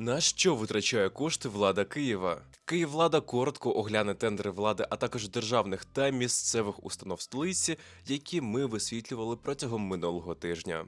На що витрачає кошти влада Києва? Київвлада коротко огляне тендери влади, а також державних та місцевих установ столиці, які ми висвітлювали протягом минулого тижня.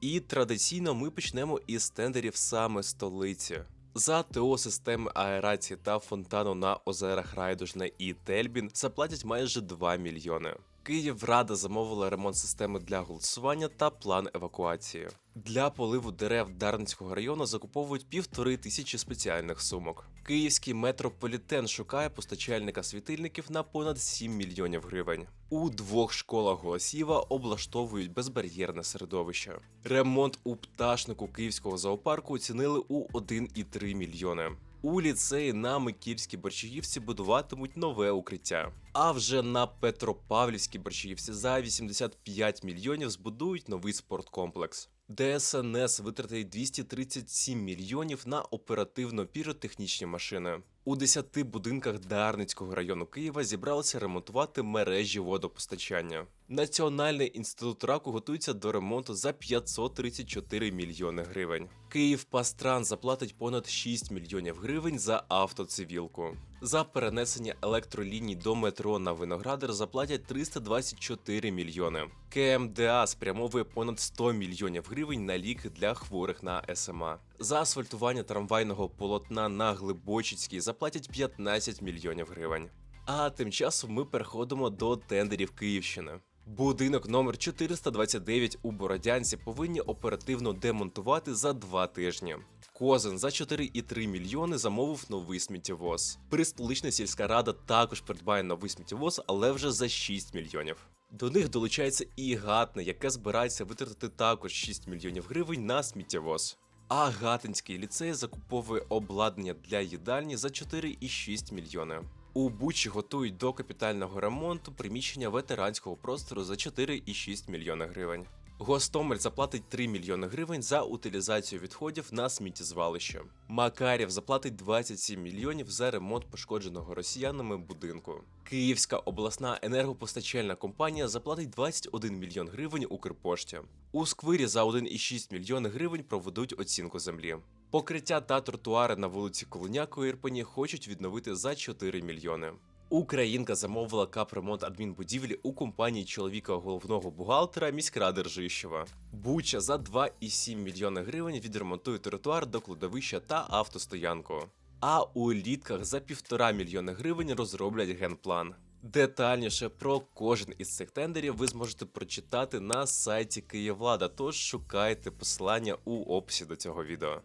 І традиційно ми почнемо із тендерів саме столиці. За ТО системи аерації та фонтану на озерах Райдужне і Тельбін заплатять майже 2 мільйони. Київрада замовила ремонт системи для голосування та план евакуації. Для поливу дерев Дарницького району закуповують півтори тисячі спеціальних сумок. Київський метрополітен шукає постачальника світильників на понад 7 мільйонів гривень. У двох школах Голосіва облаштовують безбар'єрне середовище. Ремонт у пташнику Київського зоопарку оцінили у 1,3 мільйони. У ліцеї на Микільській Борщагівці будуватимуть нове укриття. А вже на Петропавлівській Борщагівці за 85 мільйонів збудують новий спорткомплекс. ДСНС витратить 237 мільйонів на оперативно-піротехнічні машини. У 10 будинках Дарницького району Києва зібралися ремонтувати мережі водопостачання. Національний інститут раку готується до ремонту за 534 мільйони гривень. Київ Пастран заплатить понад 6 мільйонів гривень за автоцивілку. За перенесення електроліній до метро на Виноградар заплатять 324 мільйони. КМДА спрямовує понад 100 мільйонів гривень на ліки для хворих на СМА. За асфальтування трамвайного полотна на Глибочицькій заплатять 15 мільйонів гривень. А тим часом ми переходимо до тендерів Київщини. Будинок номер 429 у Бородянці повинні оперативно демонтувати за два тижні. Козин за 4,3 мільйони замовив новий сміттєвоз. Пристолична сільська рада також придбає новий сміттєвоз, але вже за 6 мільйонів. До них долучається і Гатне, яке збирається витратити також 6 мільйонів гривень на сміттєвоз. А Гатинський ліцей закуповує обладнання для їдальні за 4,6 мільйони. У Бучі готують до капітального ремонту приміщення ветеранського простору за 4,6 мільйона гривень. Гостомель заплатить 3 мільйони гривень за утилізацію відходів на сміттєзвалище. Макарів заплатить 27 мільйонів за ремонт пошкодженого росіянами будинку. Київська обласна енергопостачальна компанія заплатить 21 мільйон гривень Укрпошті. У сквирі за 1,6 мільйони гривень проведуть оцінку землі. Покриття та тротуари на вулиці Колоняк у Ірпені хочуть відновити за 4 мільйони. Українка замовила капремонт адмінбудівлі у компанії чоловіка головного бухгалтера міськради Ржищева. Буча за 2,7 мільйони гривень відремонтує тротуар до кладовища та автостоянку. А у літках за півтора мільйони гривень розроблять генплан. Детальніше про кожен із цих тендерів ви зможете прочитати на сайті Київлада, тож шукайте посилання у описі до цього відео.